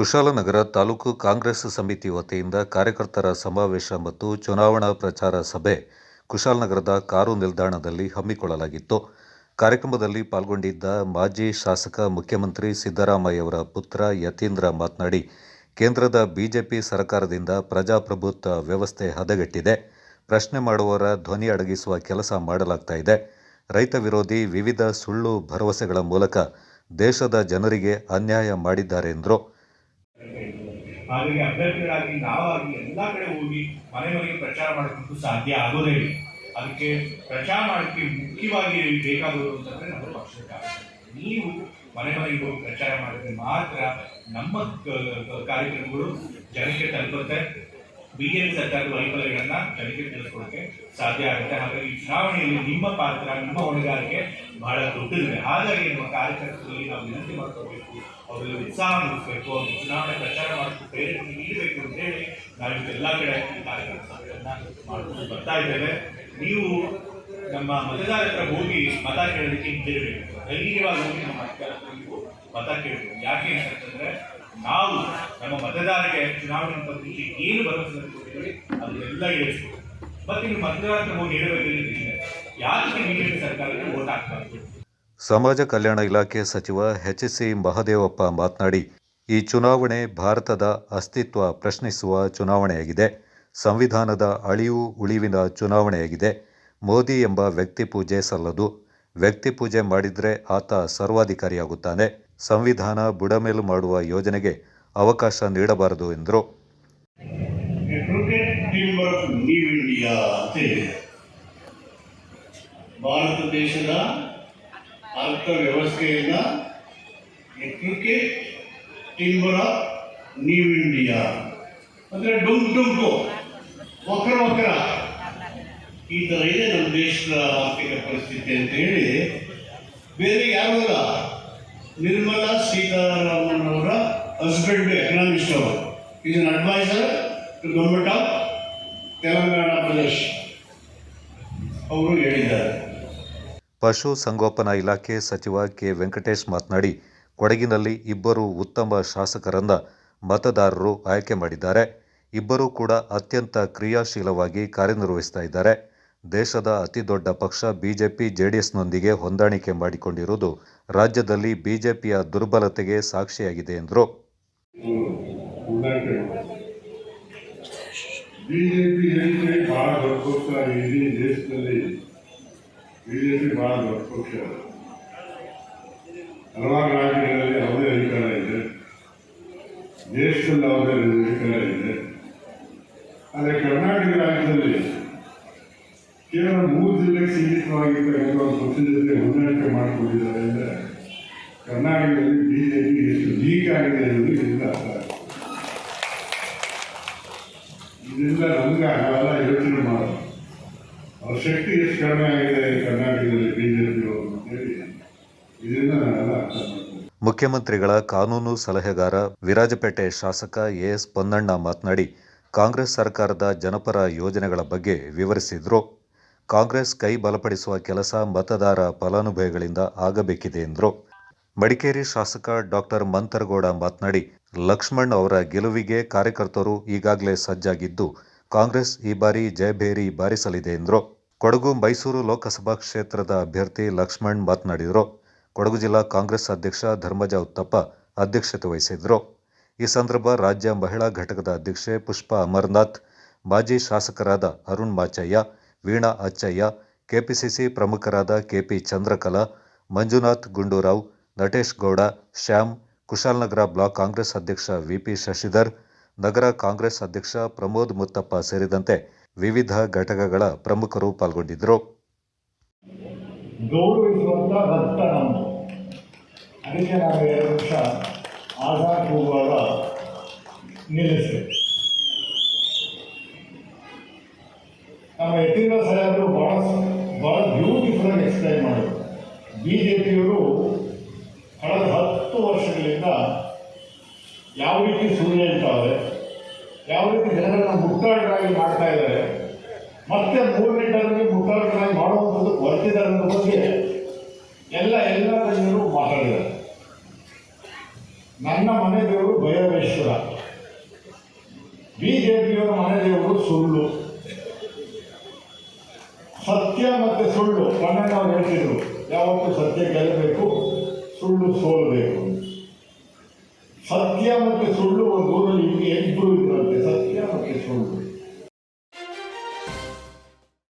ಕುಶಾಲನಗರ ತಾಲೂಕು ಕಾಂಗ್ರೆಸ್ ಸಮಿತಿ ವತಿಯಿಂದ ಕಾರ್ಯಕರ್ತರ ಸಮಾವೇಶ ಮತ್ತು ಚುನಾವಣಾ ಪ್ರಚಾರ ಸಭೆ ಕುಶಾಲನಗರದ ಕಾರು ನಿಲ್ದಾಣದಲ್ಲಿ ಹಮ್ಮಿಕೊಳ್ಳಲಾಗಿತ್ತು. ಕಾರ್ಯಕ್ರಮದಲ್ಲಿ ಪಾಲ್ಗೊಂಡಿದ್ದ ಮಾಜಿ ಶಾಸಕ ಮುಖ್ಯಮಂತ್ರಿ ಸಿದ್ದರಾಮಯ್ಯವರ ಪುತ್ರ ಯತೀಂದ್ರ ಮಾತನಾಡಿ, ಕೇಂದ್ರದ ಬಿಜೆಪಿ ಸರ್ಕಾರದಿಂದ ಪ್ರಜಾಪ್ರಭುತ್ವ ವ್ಯವಸ್ಥೆ ಹದಗೆಟ್ಟಿದೆ. ಪ್ರಶ್ನೆ ಮಾಡುವವರ ಧ್ವನಿ ಅಡಗಿಸುವ ಕೆಲಸ ಮಾಡಲಾಗ್ತಾ ಇದೆ. ರೈತ ವಿರೋಧಿ ವಿವಿಧ ಸುಳ್ಳು ಭರವಸೆಗಳ ಮೂಲಕ ದೇಶದ ಜನರಿಗೆ ಅನ್ಯಾಯ ಮಾಡಿದ್ದಾರೆ ಎಂದರು. ಹಾಗಾಗಿ ಅಭ್ಯರ್ಥಿಗಳಾಗಿ ನಾವಾಗಿ ಎಲ್ಲ ಕಡೆ ಹೋಗಿ ಮನೆ ಮನೆಗೆ ಪ್ರಚಾರ ಮಾಡೋಕ್ಕಂತೂ ಸಾಧ್ಯ ಆಗೋದೇ ಇಲ್ಲ ಅದಕ್ಕೆ ಪ್ರಚಾರ ಮಾಡೋಕ್ಕೆ ಮುಖ್ಯವಾಗಿ ಬೇಕಾಗೋದು ಅಂತಂದ್ರೆ ನಮ್ಮ ಪಕ್ಷದ. ನೀವು ಮನೆ ಮನೆಗೆ ಹೋಗಿ ಪ್ರಚಾರ ಮಾಡಿದ್ರೆ ಮಾತ್ರ ನಮ್ಮ ಕಾರ್ಯಕ್ರಮಗಳು ಜನಕ್ಕೆ ತಲುಪುತ್ತೆ ಬಿಜೆಪಿ ಸರ್ಕಾರದ ವೈಫಲ್ಯಗಳನ್ನ ಜನಕ್ಕೆ ತಿಳಿಸ್ಕೊಡಕ್ಕೆ ಸಾಧ್ಯ ಆಗುತ್ತೆ. ಹಾಗಾಗಿ ಈ ಚುನಾವಣೆಯಲ್ಲಿ ನಿಮ್ಮ ಪಾತ್ರ, ನಿಮ್ಮ ಹೊಣೆಗಾರಿಕೆ ಬಹಳ ದೊಡ್ಡದಿದೆ. ಹಾಗಾಗಿ ನಮ್ಮ ಕಾರ್ಯಕರ್ತರಲ್ಲಿ ನಾವು ವಿನಂತಿ ಮಾಡ್ಕೋಬೇಕು, ಅವರಲ್ಲಿ ಉತ್ಸಾಹ ಮೂಡಿಸಬೇಕು ಅವ್ರಿಗೆ ಚುನಾವಣೆ ಪ್ರಚಾರ ಮಾಡಬೇಕು ಪ್ರೇರಣೆ ನೀಡಬೇಕು ಅಂತ ಹೇಳಿ ನಾವು ಎಲ್ಲ ಕಡೆ ಈ ಕಾರ್ಯಕ್ರಮ ಸಭೆಯನ್ನ ಮಾಡ್ಕೊಂಡು ಬರ್ತಾ ಇದ್ದೇವೆ. ನೀವು ನಮ್ಮ ಮತದಾರರ ಹೋಗಿ ಮತ ಕೇಳೋದಕ್ಕೆ ಹಿಂದಿರಬೇಕು ಧೈರ್ಯವಾಗಿ ಹೋಗಿ ನಮ್ಮ ಮತ ಕೇಳಬೇಕು. ಯಾಕೆ ಅಂತಂದ್ರೆ ನಾವು ನಮ್ಮ ಮತದಾರರಿಗೆ ಚುನಾವಣೆ ಬಗ್ಗೆ ಏನು ಭರವಸೆ ಕೊಟ್ಟಿದ್ದೀವಿ, ಅದನ್ನೆಲ್ಲ ಈಡೇರಿಸಬೇಕು ಮತ್ತೆ ನೀವು ಮತದಾರರ ಹತ್ರ ಹೋಗಿ ಹೇಳಬೇಕಿದ್ರೆ ಯಾರಿಗೆ ಬಿಜೆಪಿ ಸರ್ಕಾರಕ್ಕೆ ವೋಟ್ ಹಾಕ್ಬಾರ್ದು? ಸಮಾಜ ಕಲ್ಯಾಣ ಇಲಾಖೆ ಸಚಿವ ಎಚ್ ಸಿ ಮಹದೇವಪ್ಪ ಮಾತನಾಡಿ, ಈ ಚುನಾವಣೆ ಭಾರತದ ಅಸ್ತಿತ್ವ ಪ್ರಶ್ನಿಸುವ ಚುನಾವಣೆಯಾಗಿದೆ. ಸಂವಿಧಾನದ ಅಳಿವು ಉಳಿವಿನ ಚುನಾವಣೆಯಾಗಿದೆ. ಮೋದಿ ಎಂಬ ವ್ಯಕ್ತಿ ಪೂಜೆ ಸಲ್ಲದು. ವ್ಯಕ್ತಿ ಪೂಜೆ ಮಾಡಿದರೆ ಆತ ಸರ್ವಾಧಿಕಾರಿಯಾಗುತ್ತಾನೆ. ಸಂವಿಧಾನ ಬುಡಮೇಲು ಮಾಡುವ ಯೋಜನೆಗೆ ಅವಕಾಶ ನೀಡಬಾರದು ಎಂದರು. ಭಾರತ ದೇಶದ ಅರ್ಥವ್ಯವಸ್ಥೆಯನ್ನ ಕ್ರಿಕೆಟ್ ಟಿಂಬರ್ ನ್ಯೂ ಇಂಡಿಯಾ. ಅಂದ್ರೆ ಡುಂಕ್ ಡುಂಕು, ವಕ್ರ ವಕ್ರ. ಈ ತರ ಇದೆ ನಮ್ಮ ದೇಶದ ಆರ್ಥಿಕ ಪರಿಸ್ಥಿತಿ ಅಂತ ಹೇಳಿ ಬೇರೆ ಯಾರಲ್ಲ ನಿರ್ಮಲಾ ಸೀತಾರಾಮನ್ ಅವರ ಹಸ್ಬೆಂಡ್ ಎಕನಾಮಿಸ್ಟ್ ಅವರು is an adviser to government of Telangana Pradesh ಅವರು ಹೇಳಿದ್ದಾರೆ. ಪಶು ಸಂಗೋಪನಾ ಇಲಾಖೆ ಸಚಿವ ಕೆ. ವೆಂಕಟೇಶ್ ಮಾತನಾಡಿ, ಕೊಡಗಿನಲ್ಲಿ ಇಬ್ಬರು ಉತ್ತಮ ಶಾಸಕರನ್ನ ಮತದಾರರು ಆಯ್ಕೆ ಮಾಡಿದ್ದಾರೆ. ಇಬ್ಬರೂ ಕೂಡ ಅತ್ಯಂತ ಕ್ರಿಯಾಶೀಲವಾಗಿ ಕಾರ್ಯನಿರ್ವಹಿಸ್ತಾ ಇದ್ದಾರೆ. ದೇಶದ ಅತಿದೊಡ್ಡ ಪಕ್ಷ ಬಿಜೆಪಿ, ಜೆಡಿಎಸ್ನೊಂದಿಗೆ ಹೊಂದಾಣಿಕೆ ಮಾಡಿಕೊಂಡಿರುವುದು ರಾಜ್ಯದಲ್ಲಿ ಬಿಜೆಪಿಯ ದುರ್ಬಲತೆಗೆ ಸಾಕ್ಷಿಯಾಗಿದೆ ಎಂದರು. ಬಿಜೆಪಿ ದೇಶದಲ್ಲಿ ಅಧಿಕಾರ ಇದೆ. ಕರ್ನಾಟಕ ರಾಜ್ಯದಲ್ಲಿ ಕೇವಲ ಮೂರು ಜಿಲ್ಲೆಗೆ ಸೀಮಿತವಾಗಿರ್ತಕ್ಕಂಥ ಒಂದು ಪಕ್ಷದ ಜೊತೆ ಹೊಂದಾಣಿಕೆ ಮಾಡಿಕೊಂಡಿದ್ದಾರೆ ಅಂದರೆ ಕರ್ನಾಟಕದಲ್ಲಿ ಬಿಜೆಪಿ ಎಷ್ಟು ವೀಕ್ ಆಗಿದೆ ಅನ್ನೋದು ಇದರಿಂದ ಅರ್ಥ. ಇದರಿಂದ ನಮಗೆ ಆಗಲ್ಲ, ಯೋಚನೆ ಮಾಡೋದು. ಅವ್ರ ಶಕ್ತಿ ಎಷ್ಟು ಕಡಿಮೆ ಆಗಿದೆ ಕರ್ನಾಟಕದಲ್ಲಿ ಬಿಜೆಪಿ ಅವರು ಅಂತೇಳಿ ಇದರಿಂದ ನಾವೆಲ್ಲ ಅರ್ಥ ಮುಖ್ಯಮಂತ್ರಿಗಳ ಕಾನೂನು ಸಲಹೆಗಾರ ವಿರಾಜಪೇಟೆ ಶಾಸಕ ಎಎಸ್ ಪೊನ್ನಣ್ಣ ಮಾತನಾಡಿ, ಕಾಂಗ್ರೆಸ್ ಸರ್ಕಾರದ ಜನಪರ ಯೋಜನೆಗಳ ಬಗ್ಗೆ ವಿವರಿಸಿದರು. ಕಾಂಗ್ರೆಸ್ ಕೈ ಬಲಪಡಿಸುವ ಕೆಲಸ ಮತದಾರ ಫಲಾನುಭವಿಗಳಿಂದ ಆಗಬೇಕಿದೆ ಎಂದರು. ಮಡಿಕೇರಿ ಶಾಸಕ ಡಾಕ್ಟರ್ ಮಂತರಗೌಡ ಮಾತನಾಡಿ, ಲಕ್ಷ್ಮಣ್ ಅವರ ಗೆಲುವಿಗೆ ಕಾರ್ಯಕರ್ತರು ಈಗಾಗಲೇ ಸಜ್ಜಾಗಿದ್ದು, ಕಾಂಗ್ರೆಸ್ ಈ ಬಾರಿ ಜಯಭೇರಿ ಬಾರಿಸಲಿದೆ ಎಂದರು. ಕೊಡಗು ಮೈಸೂರು ಲೋಕಸಭಾ ಕ್ಷೇತ್ರದ ಅಭ್ಯರ್ಥಿ ಲಕ್ಷ್ಮಣ್ ಮಾತನಾಡಿದರು. ಕೊಡಗು ಜಿಲ್ಲಾ ಕಾಂಗ್ರೆಸ್ ಅಧ್ಯಕ್ಷ ಧರ್ಮಜ ಉತ್ತಪ್ಪ ಅಧ್ಯಕ್ಷತೆ ವಹಿಸಿದ್ರು ಈ ಸಂದರ್ಭ ರಾಜ್ಯ ಮಹಿಳಾ ಘಟಕದ ಅಧ್ಯಕ್ಷೆ ಪುಷ್ಪಾ ಅಮರನಾಥ್, ಮಾಜಿ ಶಾಸಕರಾದ ಅರುಣ್ ಮಾಚಯ್ಯ ವೀಣಾ ಅಚ್ಚಯ್ಯ, ಕೆಪಿಸಿಸಿ ಪ್ರಮುಖರಾದ KP Chandrakala, Manjunath Gundu Rao, Natesh Gowda, Shyam, Kushalnagar block Congress ಅಧ್ಯಕ್ಷ ವಿಪಿ ಶಶಿಧರ್, ನಗರ ಕಾಂಗ್ರೆಸ್ ಅಧ್ಯಕ್ಷ ಪ್ರಮೋದ್ ಮುತ್ತಪ್ಪ ಸೇರಿದಂತೆ ವಿವಿಧ ಘಟಕಗಳ ಪ್ರಮುಖರು ಪಾಲ್ಗೊಂಡಿದ್ದರು. ಅದಕ್ಕೆ ನಮ್ಮ ಯತೀಂದ್ರ ಸಾಹೇಬರು ಬಹಳ ಭಾಳ ಬ್ಯೂಟಿಫುಲ್ ಆಗಿ ಎಕ್ಸ್ಪ್ಲೈನ್ ಮಾಡಿದ್ರು. ಬಿ ಜೆ ಪಿಯವರು ಕಳೆದ ಹತ್ತು ವರ್ಷಗಳಿಂದ ಯಾವ ರೀತಿ ಸುಳ್ಳು ಹೇಳ್ತಾವೆ ಯಾವ ರೀತಿ ಜನರನ್ನು ಮುಟ್ಟಾಳರಾಗಿ ಮಾಡ್ತಾ ಇದ್ದಾರೆ, ಮತ್ತೆ ಮೂರನೇ ಟರ್ಮ್ಗೆ ಮುಟ್ಟಾಳರಾಗಿ ಮಾಡುವಂಥದ್ದು ಬರ್ತಿದ್ದಾರೆ ಅನ್ನೋ ಬಗ್ಗೆ ಎಲ್ಲ ಎಲ್ಲ ಜನರು ಮಾತಾಡಿದ್ದಾರೆ. ನನ್ನ ಮನೆ ದೇವರು ಭೈರವೇಶ್ವರ. ಪಿಯವರ ಮನೆ ದೇವರು ಸುಳ್ಳು. ಸತ್ಯ ಮತ್ತೆ ಸುಳ್ಳು ಕಣ್ಣಣ್ಣವ್ರು ಹೇಳ್ತಿದ್ರು, ಯಾವತ್ತೂ ಸತ್ಯ ಗೆಲ್ಲಬೇಕು, ಸುಳ್ಳು ಸೋಲಬೇಕು ಸತ್ಯ ಮತ್ತೆ ಸುಳ್ಳು ಒಂದು ಊರಲ್ಲಿ ಇಬ್ಬರು ಇದ್ರಂತೆ? ಸತ್ಯ ಮತ್ತೆ ಸುಳ್ಳು.